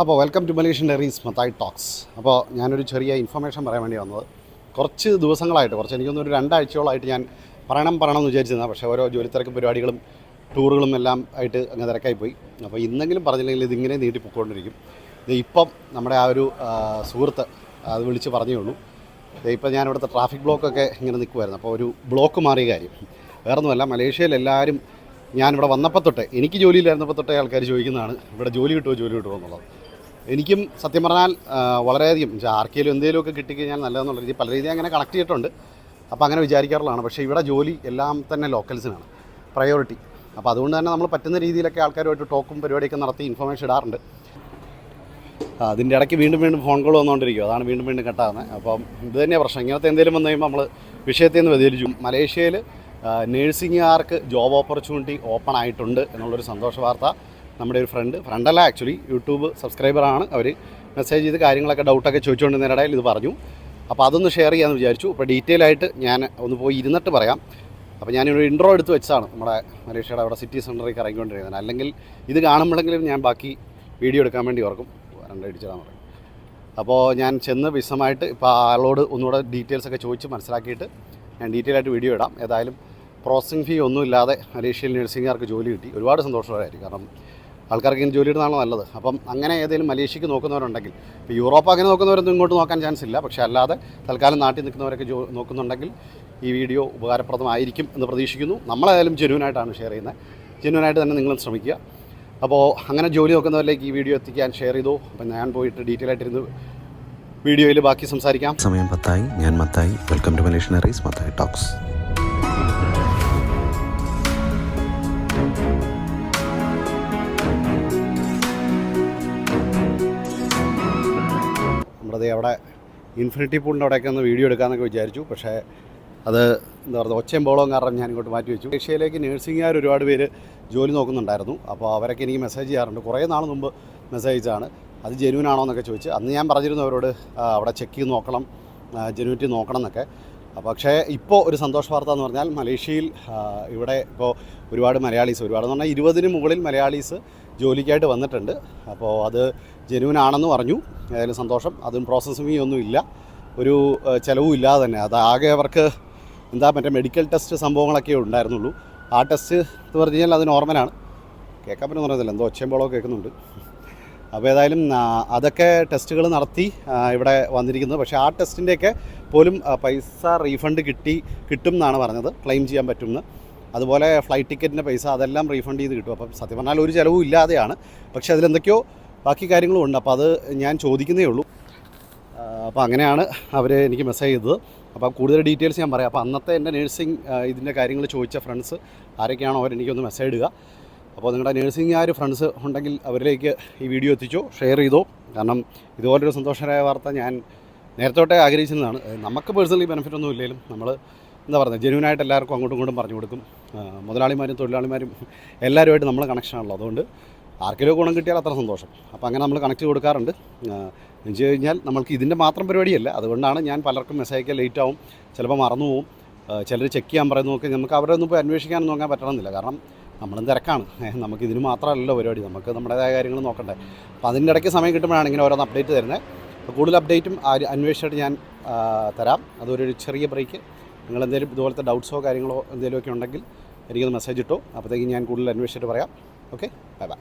അപ്പോൾ welcome to Malaysian diaries Mathai talks അപ്പോൾ ഞാനൊരു ചെറിയ ഇൻഫർമേഷൻ പറയാൻ വേണ്ടി വന്നത്. കുറച്ച് ദിവസങ്ങളായിട്ട് കുറച്ച് എനിക്കൊന്ന് ഒരു രണ്ടാഴ്ചയോളമായിട്ട് ഞാൻ പറയണം പറയണം എന്ന് വിചാരിച്ചിരുന്നത്. പക്ഷേ ഓരോ ജോലി തിരക്ക് പരിപാടികളും ടൂറുകളും എല്ലാം ആയിട്ട് അങ്ങ് തിരക്കായി പോയി അപ്പോൾ ഇന്നെങ്കിലും പറഞ്ഞില്ലെങ്കിൽ ഇതിങ്ങനെ നീട്ടി ഇത് ഇപ്പം നമ്മുടെ ആ ഒരു സുഹൃത്ത് അത് വിളിച്ച് പറഞ്ഞേ ഉള്ളൂ ഇപ്പം ഞാൻ ഇവിടുത്തെ ട്രാഫിക് ബ്ലോക്കൊക്കെ ഇങ്ങനെ നിൽക്കുമായിരുന്നു അപ്പോൾ ഒരു ബ്ലോക്ക് മാറിയ കാര്യം. വേറൊന്നുമല്ല മലേഷ്യയിൽ എല്ലാവരും ഞാനിവിടെ വന്നപ്പോൾ തൊട്ടേ എനിക്ക് ജോലിയിലായിരുന്നപ്പോൾ തൊട്ടേ ആൾക്കാർ ചോദിക്കുന്നതാണ് ഇവിടെ ജോലി കിട്ടുമോ ജോലി കിട്ടുമോ എന്നുള്ളത്. എനിക്കും സത്യം പറഞ്ഞാൽ വളരെയധികം ആർക്കെങ്കിലും എന്തെങ്കിലുമൊക്കെ കിട്ടിക്കഴിഞ്ഞാൽ നല്ലതെന്നുള്ള രീതി പല രീതിയിൽ അങ്ങനെ കണക്ട് ചെയ്തിട്ടുണ്ട്. അപ്പോൾ അങ്ങനെ വിചാരിക്കാറുള്ളതാണ്. പക്ഷേ ഇവിടെ ജോലി എല്ലാം തന്നെ ലോക്കൽസിനാണ് പ്രയോറിറ്റി അപ്പോൾ അതുകൊണ്ട് തന്നെ നമ്മൾ പറ്റുന്ന രീതിയിലൊക്കെ ആൾക്കാരുമായിട്ട് ടോക്കും പരിപാടിയൊക്കെ നടത്തി ഇൻഫർമേഷൻ ഇടാറുണ്ട്. അതിന്റെ ഇടയ്ക്ക് വീണ്ടും വീണ്ടും ഫോൺ കോൾ വന്നുകൊണ്ടിരിക്കും. അതാണ് വീണ്ടും വീണ്ടും കട്ടാകുന്നത് അപ്പം ഇത് തന്നെയാണ് പ്രശ്നം. ഇങ്ങനത്തെ എന്തെങ്കിലും വന്നു നമ്മൾ വിഷയത്തിൽ നിന്ന് വ്യതിരിച്ചു മലേഷ്യയിൽ നേഴ്സിംഗുകാർക്ക് ജോബ് ഓപ്പർച്യൂണിറ്റി ഓപ്പൺ ആയിട്ടുണ്ട് എന്നുള്ളൊരു സന്തോഷ വാർത്ത. നമ്മുടെ ഒരു ഫ്രണ്ട് ഫ്രണ്ടല്ല ആക്ച്വലി യൂട്യൂബ് സബ്സ്ക്രൈബറാണ് അവർ മെസ്സേജ് ചെയ്ത് കാര്യങ്ങളൊക്കെ ഡൗട്ടൊക്കെ ചോദിച്ചുകൊണ്ടിരുന്നതിനിടയിൽ ഇത് പറഞ്ഞു. അപ്പോൾ അതൊന്ന് ഷെയർ ചെയ്യാമെന്ന് വിചാരിച്ചു. അപ്പോൾ ഡീറ്റെയിൽ ആയിട്ട് ഞാൻ ഒന്ന് പോയി ഇരുന്നിട്ട് പറയാം. അപ്പോൾ ഞാനൊരു ഇൻട്രോ എടുത്ത് വെച്ചാണ് നമ്മുടെ മലേഷ്യയുടെ അവിടെ സിറ്റി സെന്ററിലേക്ക് ഇറങ്ങിക്കൊണ്ടിരിക്കുന്നത്. അല്ലെങ്കിൽ ഇത് കാണുമ്പോഴെങ്കിലും ഞാൻ ബാക്കി വീഡിയോ എടുക്കാൻ വേണ്ടി ഓർക്കും. രണ്ടടിച്ചിടാൻ പറയും. അപ്പോൾ ഞാൻ ചെന്ന് വിശദമായിട്ട് ഇപ്പോൾ ആളോട് ഒന്നുകൂടെ ഡീറ്റെയിൽസ് ഒക്കെ ചോദിച്ച് മനസ്സിലാക്കിയിട്ട് ഞാൻ ഡീറ്റെയിൽ ആയിട്ട് വീഡിയോ ഇടാം. ഏതായാലും പ്രോസസ്സിംഗ് ഫീ ഒന്നുമില്ലാതെ മലേഷ്യയിൽ നഴ്സിംഗുകാർക്ക് ജോലി കിട്ടി. ഒരുപാട് സന്തോഷമായിരിക്കും കാരണം ആൾക്കാർക്ക് ഇങ്ങനെ ജോലി നല്ലത്? അപ്പം അങ്ങനെ ഏതെങ്കിലും മലേഷ്യക്ക് നോക്കുന്നവരുണ്ടെങ്കിൽ ഇപ്പോൾ യൂറോപ്പ് അങ്ങനെ നോക്കുന്നവരൊന്നും ഇങ്ങോട്ട് നോക്കാൻ ചാൻസ് ഇല്ല. പക്ഷേ അല്ലാതെ തൽക്കാലം നാട്ടിൽ നിൽക്കുന്നവരൊക്കെ ജോ നോക്കുന്നുണ്ടെങ്കിൽ ഈ വീഡിയോ ഉപകാരപ്രദമായിരിക്കും എന്ന് പ്രതീക്ഷിക്കുന്നു. നമ്മളേതായാലും ജെനുവനായിട്ടാണ് ഷെയർ ചെയ്യുന്നത്. ജെനുവനായിട്ട് തന്നെ നിങ്ങളും ശ്രമിക്കുക. അപ്പോൾ അങ്ങനെ ജോലി നോക്കുന്നവരിലേക്ക് ഈ വീഡിയോ എത്തിക്കാൻ ഷെയർ ചെയ്തു. അപ്പം ഞാൻ പോയിട്ട് ഡീറ്റെയിൽ ആയിട്ടിരുന്ന് വീഡിയോയിൽ ബാക്കി സംസാരിക്കാം. സമയം പത്തായി. ഞാൻ മത്തായി. വെൽക്കം ടു മലേഷ്യൻ മലേഷ്യനറീസ് മത്തായി ടോക്സ് ദേ അവിടെ ഇൻഫിനിറ്റി പൂളിന്റെ അവിടെയൊക്കെ ഒന്ന് വീഡിയോ എടുക്കാമെന്നൊക്കെ വിചാരിച്ചു. പക്ഷേ അത് എന്താ പറയുക ഒച്ചയും ബോളവും കാരണം ഞാൻ ഇങ്ങോട്ട് മാറ്റി വെച്ചു. ഏഷ്യയിലേക്ക് നേഴ്സിംഗുകാർ ഒരുപാട് പേര് ജോലി നോക്കുന്നുണ്ടായിരുന്നു. അപ്പോൾ അവരൊക്കെ എനിക്ക് മെസ്സേജ് ചെയ്യാറുണ്ട്. കുറേ നാൾ മുമ്പ് മെസ്സേജ് അയച്ചാണ് അത് ജെനുവിൻ ആണോ എന്നൊക്കെ ചോദിച്ച്. അന്ന് ഞാൻ പറഞ്ഞിരുന്നു അവരോട് അവിടെ ചെക്ക് ചെയ്ത് നോക്കണം ജെനുവിറ്റി നോക്കണം എന്നൊക്കെ. പക്ഷേ ഇപ്പോൾ ഒരു സന്തോഷ വാർത്ത എന്ന് പറഞ്ഞാൽ മലേഷ്യയിൽ ഇവിടെ ഇപ്പോൾ ഒരുപാട് മലയാളീസ് ഒരുപാട് എന്ന് പറഞ്ഞാൽ ഇരുപതിന് മുകളിൽ മലയാളീസ് ജോലിക്കായിട്ട് വന്നിട്ടുണ്ട്. അപ്പോൾ അത് ജെനുവിൻ ആണെന്ന് പറഞ്ഞു. ഏതായാലും സന്തോഷം. അതും പ്രോസസ്സിംഗ് ഒന്നും ഇല്ല. ഒരു ചിലവും ഇല്ലാതെ തന്നെ. അത് ആകെ അവർക്ക് എന്താ മറ്റേ മെഡിക്കൽ ടെസ്റ്റ് സംഭവങ്ങളൊക്കെ ഉണ്ടായിരുന്നുള്ളൂ. ആ ടെസ്റ്റ് എന്ന് പറഞ്ഞു കഴിഞ്ഞാൽ അത് നോർമലാണ് കേൾക്കാൻ പറ്റുന്ന പറയുന്നില്ല എന്തോ ഒച്ചയമ്പോളോ കേൾക്കുന്നുണ്ട്. അപ്പോൾ ഏതായാലും അതൊക്കെ ടെസ്റ്റുകൾ നടത്തി ഇവിടെ വന്നിരിക്കുന്നത്. പക്ഷേ ആ ടെസ്റ്റിന്റെയൊക്കെ പോലും പൈസ റീഫണ്ട് കിട്ടി കിട്ടും എന്നാണ് പറഞ്ഞത്. ക്ലെയിം ചെയ്യാൻ പറ്റുമെന്ന് അതുപോലെ ഫ്ലൈറ്റ് ടിക്കറ്റിന്റെ പൈസ അതെല്ലാം റീഫണ്ട് ചെയ്ത് കിട്ടും. അപ്പം സത്യം പറഞ്ഞാൽ ഒരു ചിലവും ഇല്ലാതെയാണ്. പക്ഷേ അതിലെന്തൊക്കെയോ ബാക്കി കാര്യങ്ങളും ഉണ്ട്. അപ്പോൾ അത് ഞാൻ ചോദിക്കുന്നേ ഉള്ളൂ. അപ്പോൾ അങ്ങനെയാണ് അവർ എനിക്ക് മെസ്സേജ് ചെയ്തത്. അപ്പോൾ കൂടുതൽ ഡീറ്റെയിൽസ് ഞാൻ പറയാം. അപ്പോൾ അന്നത്തെ എന്റെ നേഴ്സിംഗ് ഇതിന്റെ കാര്യങ്ങൾ ചോദിച്ച ഫ്രണ്ട്സ് ആരൊക്കെയാണോ അവരെനിക്കൊന്ന് മെസ്സേജ് ഇടുക. അപ്പോൾ നിങ്ങളുടെ നേഴ്സിംഗ് ആ ഒരു ഫ്രണ്ട്സ് ഉണ്ടെങ്കിൽ അവരിലേക്ക് ഈ വീഡിയോ എത്തിച്ചോ ഷെയർ ചെയ്തോ. കാരണം ഇതുപോലൊരു സന്തോഷകരമായ വാർത്ത ഞാൻ നേരത്തോട്ടെ ആഗ്രഹിച്ചിരുന്നതാണ്. നമുക്ക് പേഴ്സണലി ബെനിഫിറ്റ് ഒന്നും ഇല്ലെങ്കിലും നമ്മൾ എന്താ പറയുക ആയിട്ട് എല്ലാവർക്കും അങ്ങോട്ടും ഇങ്ങോട്ടും പറഞ്ഞു കൊടുക്കും. മുതലാളിമാരും തൊഴിലാളിമാരും എല്ലാവരുമായിട്ട് നമ്മൾ കണക്ഷനാണല്ലോ അതുകൊണ്ട് ആർക്കെങ്കിലും ഗുണം കിട്ടിയാൽ അത്ര സന്തോഷം. അപ്പോൾ അങ്ങനെ നമ്മൾ കണക്ട് കൊടുക്കാറുണ്ട്. എന്ന് വെച്ച് കഴിഞ്ഞാൽ നമ്മൾക്ക് ഇതിന്റെ മാത്രം പരിപാടിയല്ല. അതുകൊണ്ടാണ് ഞാൻ പലർക്കും മെസ്സേജ് അയക്കാൻ ലേറ്റ് ആവും. ചിലപ്പോൾ മറന്നു പോവും. ചിലർ ചെക്ക് ചെയ്യാൻ പറയുന്നു നോക്കി നമുക്ക് അവരെ ഒന്നും പോയി അന്വേഷിക്കാനൊന്നും നോക്കാൻ പറ്റണമെന്നില്ല. കാരണം നമ്മളും തിരക്കാണ്. നമുക്ക് ഇതിന് മാത്രമല്ലല്ലോ പരിപാടി. നമുക്ക് നമ്മുടേതായ കാര്യങ്ങൾ നോക്കണ്ടേ. അപ്പോൾ അതിന്റെ ഇടയ്ക്ക് സമയം കിട്ടുമ്പോഴാണ് ഇങ്ങനെ ഓരോന്ന് അപ്ഡേറ്റ് തരുന്നത് കൂടുതൽ അപ്ഡേറ്റും അന്വേഷിച്ചിട്ട് ഞാൻ തരാം. അതൊരു ചെറിയ ബ്രേക്ക് നിങ്ങൾ എന്തെങ്കിലും ഇതുപോലത്തെ ഡൗട്ട്സോ കാര്യങ്ങളോ എന്തെങ്കിലുമൊക്കെ ഉണ്ടെങ്കിൽ എനിക്കൊന്ന് മെസ്സേജ് ഇട്ടോ അപ്പോഴത്തേക്കും ഞാൻ കൂടുതൽ അന്വേഷിച്ചിട്ട് പറയാം. Okay bye bye